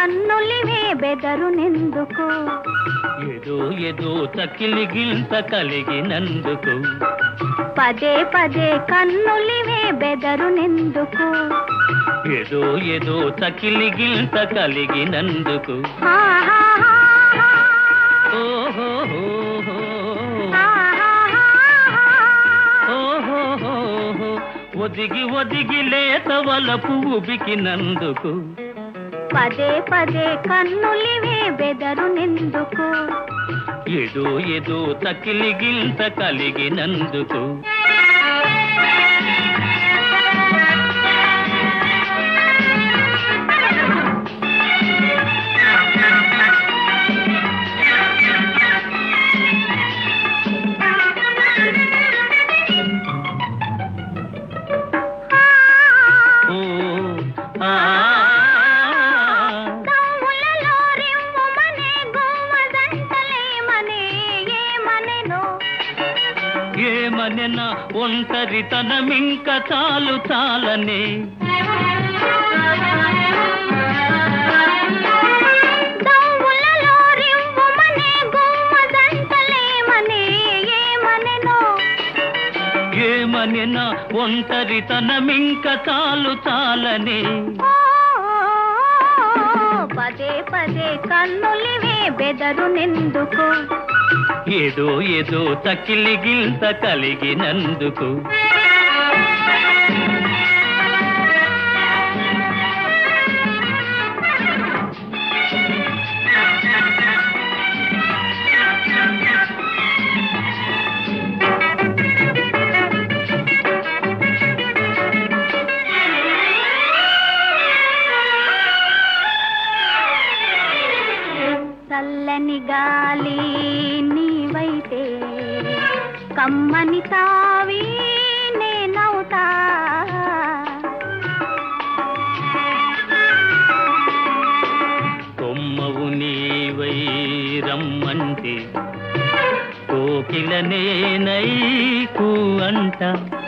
కన్నులివే బెదరు నిందుకు. ఏదో ఏదో తకిలి గింత కలిగినందుకు. పదే పదే కన్నులివే బెదరు నిందుకు. ఏదో ఏదో తకిలి గింత కలిగినందుకు. ఒదిగి ఒదిగి లేత వలపు ఉబికినందుకు. పదే పదే కన్నులివే బెదరు నిందుకు. ఎదో ఎదో తకిలి గిల్త కలిగినందుకు. ఒంటరితనమింక చాలు చాలనే. ఏమనెనో. ఒంటరితనమింక చాలు చాలనే. పదే పదే కన్నులివే బెదరు నిందుకు. ఏదో ఏదో తకిలి గింత కలిగినందుకు కమ్మని తావి నేనవుతా కొమ్మవు నీవై రమ్మంటే కోకిల నేనై అంటా.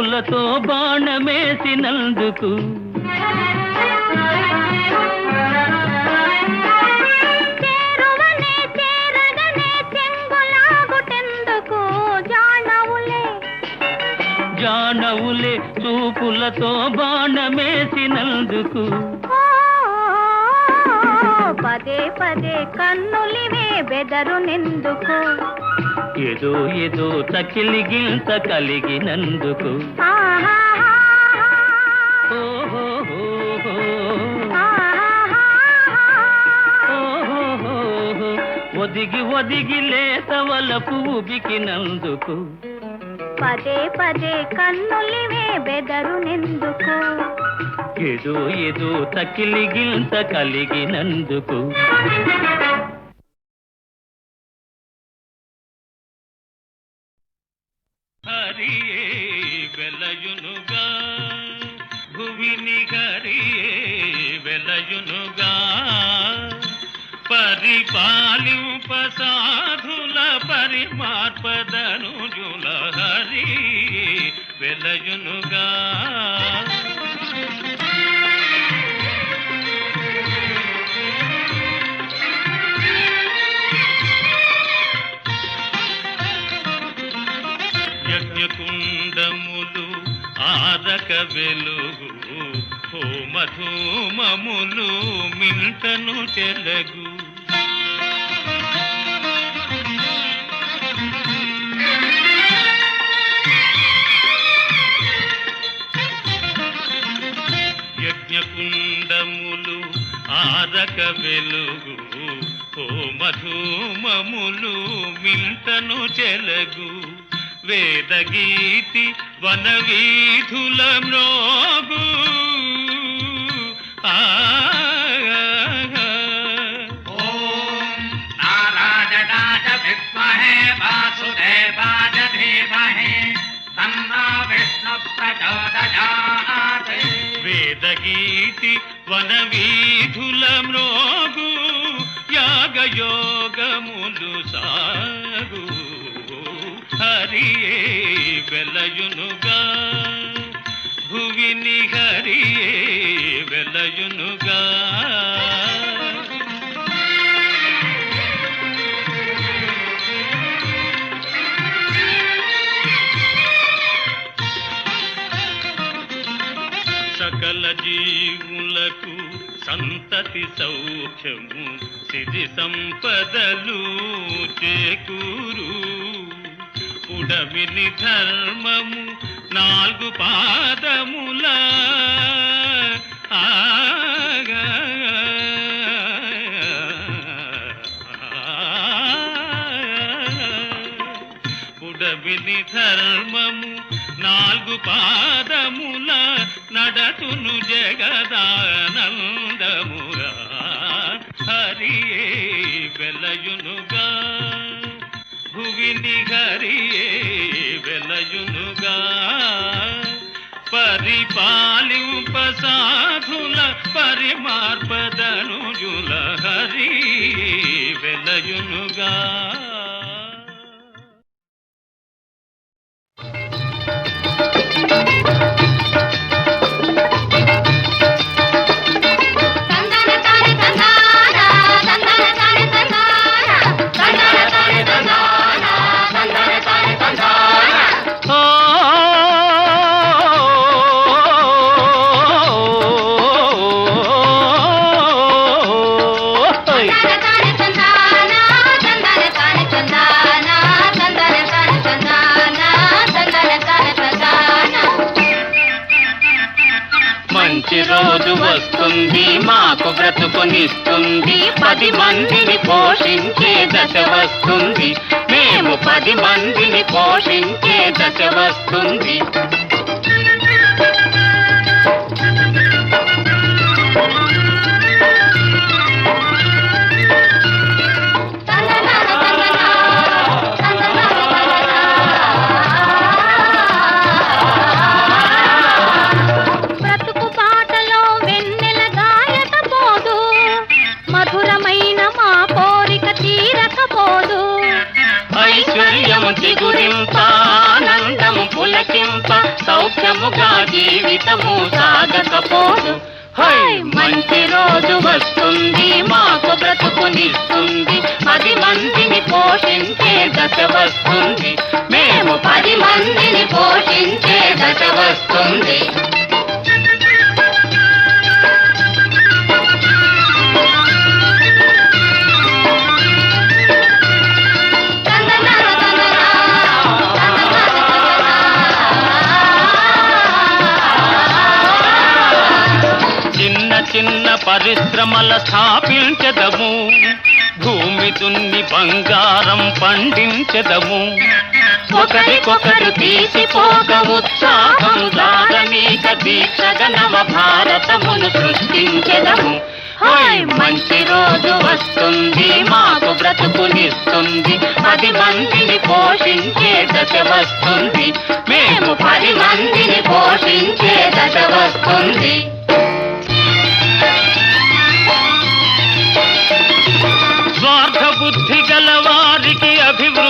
చూపులతో బాణమేసినందుకు. జానవులే. చూపులతో బాణమేసినందుకు. పదే పదే కన్నులివే బెదరు నిందుకు. ఏదో ఏదో తకిలి గింత కలిగినందుకు ఒదిగి ఒదిగి లేత వలపు ఉబికినందుకు పదే పదే కన్నులివే బెదరు నిందుకు. ఏదో ఏదో తకిలి గింత కలిగినందుకు. పరిపాలింప సాధుల పరిమార్పదనుజుల హరి వెలయునుగా. యజ్ఞకుండములు ఆరక వెలుగు హోమధూమములు మిన్ మింటను చెలగు మరక వెలుగు ఓ మధుమములు మింతను చెలగు. వన వీధుల మ్రోగు. ఆ రాజ విష్మహే వాసుదేవాజ ధీమహే. तन्ना विष्णुप्रचोदयात् वेदगीति वनवीधुल म्रोगु यागयोगमुनु सागु हरिये వెలయునుగా భువిని హరియే వెలయునుగా జీవులకు సంతతి సౌఖ్యము సిరి సంపదలు చేకూరు. ఉడమిని ధర్మము నాలుగు పాదముల జగదానందముగా హరియే వెలయునుగా. భువిని హరియే వెలయునుగా. పరిపాలింప సాధుల పరిమార్పదనుజుల హరి వెలయునుగా. వస్తుంది మాకు బ్రతుకునిస్తుంది. పది మందిని పోషించే దశ వస్తుంది. మేము పది మందిని పోషించే దశ వస్తుంది. జీవితము సాగకపోదు. హై మంచి రోజు వస్తుంది మాకు బ్రతుకునిస్తుంది. పది మందిని పోషించే దశ వస్తుంది. మేము పది మందిని పోషించే దశ వస్తుంది. పరిశ్రమల స్థాపించదము. భూమి దున్ని బంగారం పండించదము. ఒకరికొకరు తీసిపోక ఉత్సాహం దారనీక దీక్షగ నవ భారతమును సృష్టించదము. హాయ్ మంచి రోజు వస్తుంది మాకు బ్రతుకునిస్తుంది పది మందిని పోషించే దశ వస్తుంది. మేము పది మందిని పోషించే దశ వస్తుంది. बुद्धि गलवार की अभिवृद्धि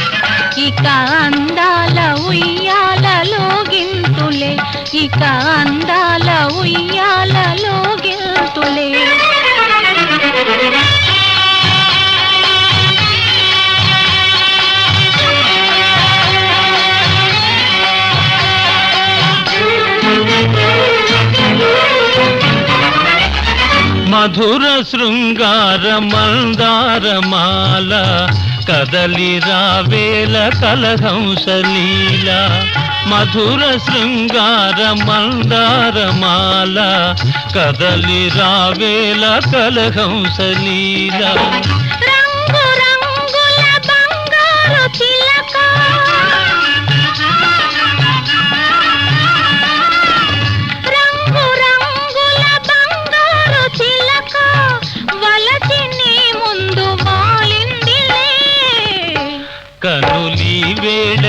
ఇక అందాల ఉయ్యాలలో గింతులే ఇక అందాల ఉయ్యాలలో గింతులే మధుర శృంగార మందారమాల కదలి రావేల కలహంసలీల మధుర శృంగార మందారమాల కదలి రావేల కలహంసలీల రంగు రంగుల బంగారు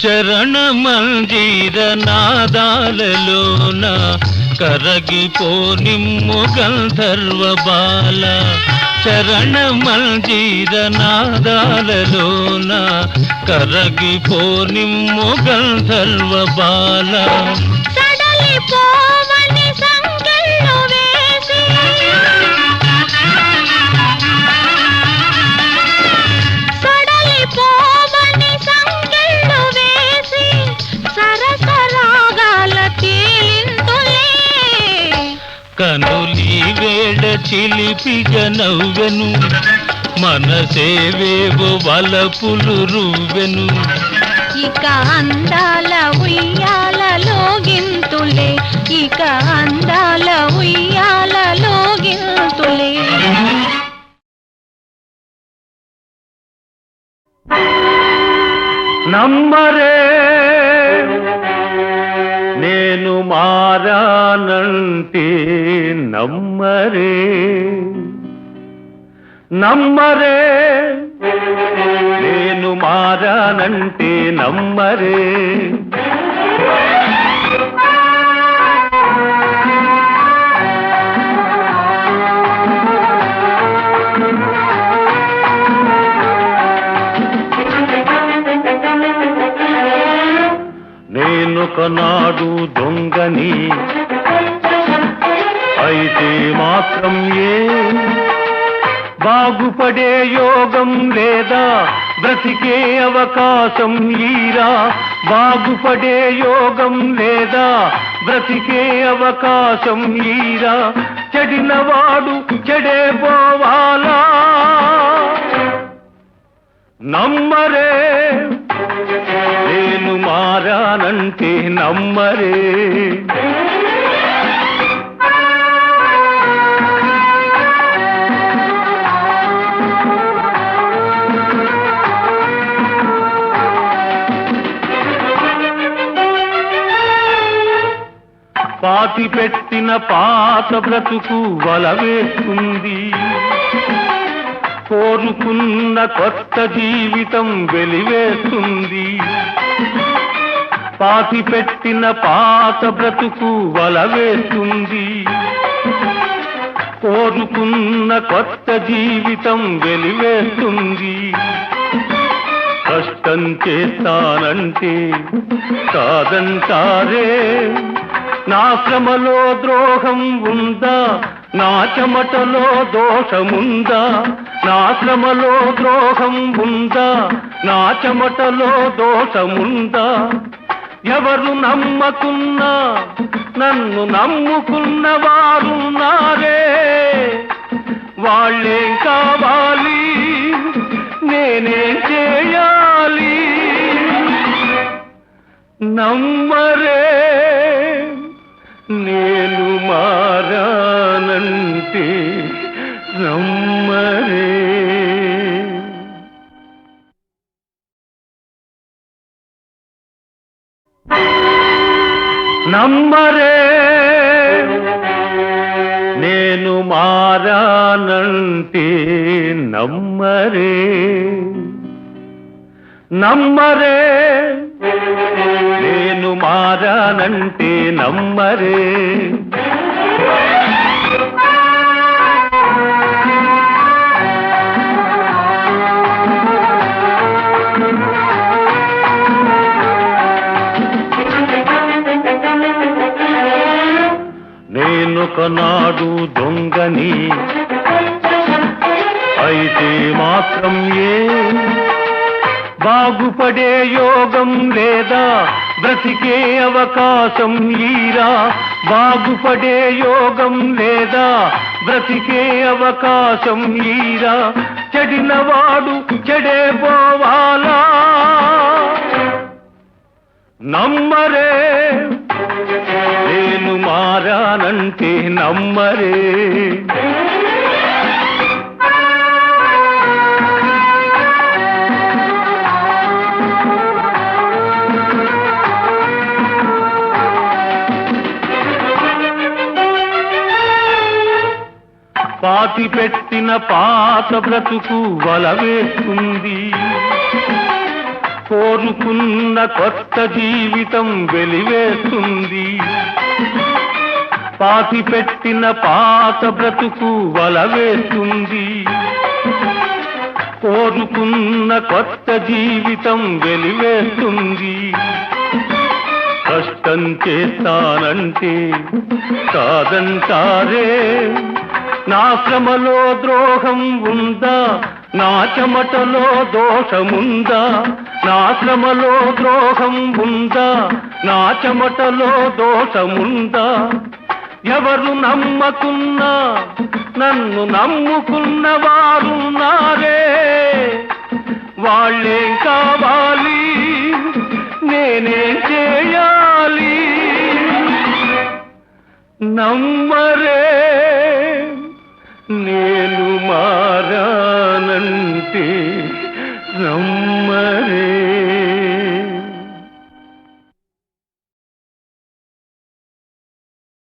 చరణ మంజీర నాదాలలోన కరగిపోనిమ్ము గంధర్వ బాల చరణ మంజీర నాదాలలోన కరగిపోనిమ్ము గంధర్వ బాల సడలి పోవని సంకెళ్ళు వేసి చిలిపిగ నవ్వెను మనసేవేవో వలపులు రువ్వెను. ఇక అందాల ఉయ్యాలలో గింతులే ఇక అందాల ఉయ్యాలలో గింతులే నమ్మరే మారానంటే నమ్మరే. నమ్మరే. నేను మారానంటే నమ్మరే. ఒకనాడు దొంగని. అయితే మాత్రం ఏ బాగుపడే యోగం లేదా? బ్రతికే అవకాశం ఈరా. బాగుపడే యోగం లేదా? బ్రతికే అవకాశం ఈరా. చెడినవాడు చెడే పోవాలా? నమ్మరే మారానంటే నమ్మరే. పాతి పెట్టిన పాత బ్రతుకు వల వేస్తుంది కోరుకున్న కొత్త జీవితం వెలివేస్తుంది. పాతి పెట్టిన పాత బ్రతుకు వల వేస్తుంది. కోరుకున్న కొత్త జీవితం వెలివేస్తుంది. కష్టం చేస్తానంటే కాదంటారే. నా శ్రమలో ద్రోహం ఉందా? నా చెమటలో దోషముందా? నా శ్రమలో ద్రోహం ఉందా? నా చెమటలో దోషముందా ఎవరు నమ్మకున్నా నన్ను నమ్ముకున్న వారున్నారే వాళ్ళేం కావాలి నేనేం చేయాలి? నమ్మరే నేను మారానంటే నమ్మరే. నమ్మరే. నేను మారానంటే నమ్మరే. నమ్మరే. నేను మారానంటే నమ్మరే. ఒకనాడు దొంగని. అయితే మాత్రం ఏ బాగుపడే యోగం లేదా? బ్రతికే అవకాశం ఈరా. బాగుపడే యోగం లేదా? బ్రతికే అవకాశం ఈరా. చెడినవాడు చెడే పోవాలా? నమ్మరే మారానంటే నమ్మరే. పాతి పెట్టిన పాత బ్రతుకు వల వేస్తుంది కోరుకున్న కొత్త జీవితం వెలివేస్తుంది. పాతి పెట్టిన పాత బ్రతుకు వల వేస్తుంది. కోరుకున్న కొత్త జీవితం వెలివేస్తుంది. కష్టం చేస్తానంటే కాదంటారే. నా శ్రమలో ద్రోహం ఉందా? నా చెమటలో దోషముందా? నా శ్రమలో ద్రోహం ఉందా నా చెమటలో దోషముందా? ఎవరు నమ్మకున్నా? నన్ను నమ్ముకున్న వారున్నారే వాళ్ళేం కావాలి? నేనేం చేయాలి? నమ్మరే. నేను మారానంటే నమ్మరే